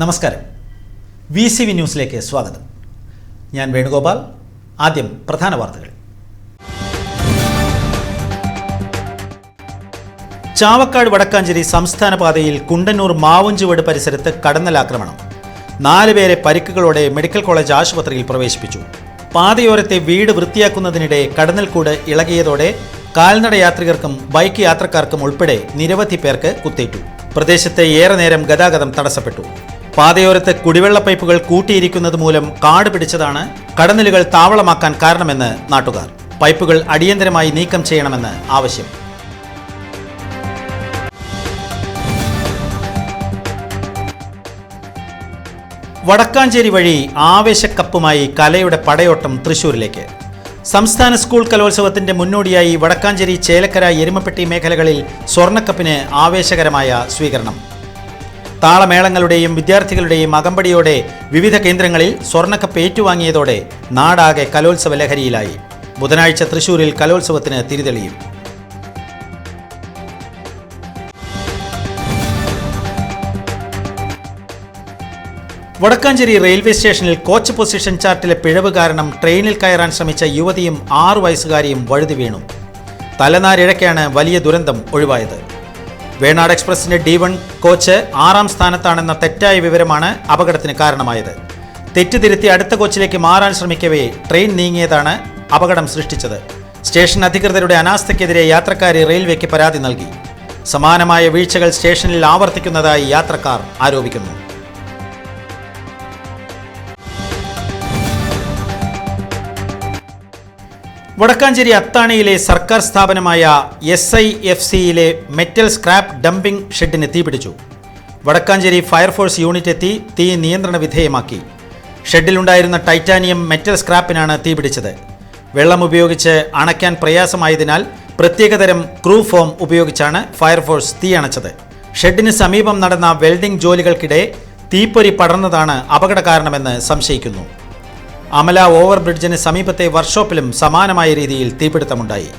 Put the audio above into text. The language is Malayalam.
നമസ്കാരം. വി സി വി ന്യൂസിലേക്ക് സ്വാഗതം. ഞാൻ വേണുഗോപാൽ. ആദ്യം പ്രധാന വാർത്തകൾ. ചാവക്കാട് വടക്കാഞ്ചേരി സംസ്ഥാന പാതയിൽ കുണ്ടന്നൂർ മാവുഞ്ചുവട് പരിസരത്ത് കടന്നലാക്രമണം. നാല് പേരെ പരിക്കുകളോടെ മെഡിക്കൽ കോളേജ് ആശുപത്രിയിൽ പ്രവേശിപ്പിച്ചു. പാതയോരത്തെ വീട് വൃത്തിയാക്കുന്നതിനിടെ കടന്നൽക്കൂട് ഇളകിയതോടെ കാൽനട യാത്രികർക്കും ബൈക്ക് യാത്രക്കാർക്കും ഉൾപ്പെടെ നിരവധി പേർക്ക് കുത്തേറ്റു. പ്രദേശത്തെ ഏറെ നേരം ഗതാഗതം തടസ്സപ്പെട്ടു. പാതയോരത്ത് കുടിവെള്ള പൈപ്പുകൾ കൂട്ടിയിരിക്കുന്നത് മൂലം കാട് പിടിച്ചതാണ്. കടന്നലുകൾ താവളമാക്കാൻ കാരണമെന്ന് നാട്ടുകാർ. പൈപ്പുകൾ അടിയന്തരമായി നീക്കം ചെയ്യണമെന്ന് ആവശ്യം. വടക്കാഞ്ചേരി വഴി ആവേശക്കപ്പുമായി കലയുടെ പടയോട്ടം തൃശൂരിലേക്ക്. സംസ്ഥാന സ്കൂൾ കലോത്സവത്തിന്റെ മുന്നോടിയായി വടക്കാഞ്ചേരി ചേലക്കര എരുമപ്പെട്ടി മേഖലകളിൽ സ്വർണക്കപ്പിന് ആവേശകരമായ സ്വീകരണം. താളമേളങ്ങളുടെയും വിദ്യാർത്ഥികളുടെയും അകമ്പടിയോടെ വിവിധ കേന്ദ്രങ്ങളിൽ സ്വർണക്കപ്പ് ഏറ്റുവാങ്ങിയതോടെ നാടാകെ കലോത്സവ ലഹരിയിലായി. ബുധനാഴ്ച തൃശൂരിൽ കലോത്സവത്തിന് തിരിതെളിയും. വടക്കാഞ്ചേരി റെയിൽവേ സ്റ്റേഷനിൽ കോച്ച് പൊസിഷൻ ചാർട്ടിലെ പിഴവ് കാരണം ട്രെയിനിൽ കയറാൻ ശ്രമിച്ച യുവതിയും ആറു വയസ്സുകാരിയും വഴുതി വീണു. തലനാരിഴയ്ക്കാണ് വലിയ ദുരന്തം ഒഴിവായത്. വേണാട് എക്സ്പ്രസിന്റെ ഡി വൺ കോച്ച് ആറാം സ്ഥാനത്താണെന്ന തെറ്റായ വിവരമാണ് അപകടത്തിന് കാരണമായത്. തെറ്റുതിരുത്തി അടുത്ത കോച്ചിലേക്ക് മാറാൻ ശ്രമിക്കവേ ട്രെയിൻ നീങ്ങിയതാണ് അപകടം സൃഷ്ടിച്ചത്. സ്റ്റേഷൻ അധികൃതരുടെ അനാസ്ഥയ്ക്കെതിരെ യാത്രക്കാരി റെയിൽവേക്ക് പരാതി നൽകി. സമാനമായ വീഴ്ചകൾ സ്റ്റേഷനിൽ ആവർത്തിക്കുന്നതായി യാത്രക്കാർ ആരോപിക്കുന്നു. വടക്കാഞ്ചേരി അത്താണിയിലെ സർക്കാർ സ്ഥാപനമായ എസ് ഐ എഫ് സിയിലെ മെറ്റൽ സ്ക്രാപ്പ് ഡംപിംഗ് ഷെഡിന് തീപിടിച്ചു വടക്കാഞ്ചേരി ഫയർഫോഴ്സ് യൂണിറ്റ് എത്തി തീ നിയന്ത്രണ വിധേയമാക്കി. ഷെഡിലുണ്ടായിരുന്ന ടൈറ്റാനിയം മെറ്റൽ സ്ക്രാപ്പിനാണ് തീപിടിച്ചത് വെള്ളം ഉപയോഗിച്ച് അണയ്ക്കാൻ പ്രയാസമായതിനാൽ പ്രത്യേകതരം ക്രൂ ഫോം ഉപയോഗിച്ചാണ് ഫയർഫോഴ്സ് തീ അണച്ചത്. ഷെഡിന് സമീപം നടന്ന വെൽഡിംഗ് ജോലികൾക്കിടെ തീപ്പൊരി പടർന്നതാണ് അപകട കാരണമെന്ന് സംശയിക്കുന്നു. അമല ഓവർബ്രിഡ്ജിന് സമീപത്തെ വർക്ക്ഷോപ്പിലും സമാനമായ രീതിയിൽ തീപിടുത്തമുണ്ടായി.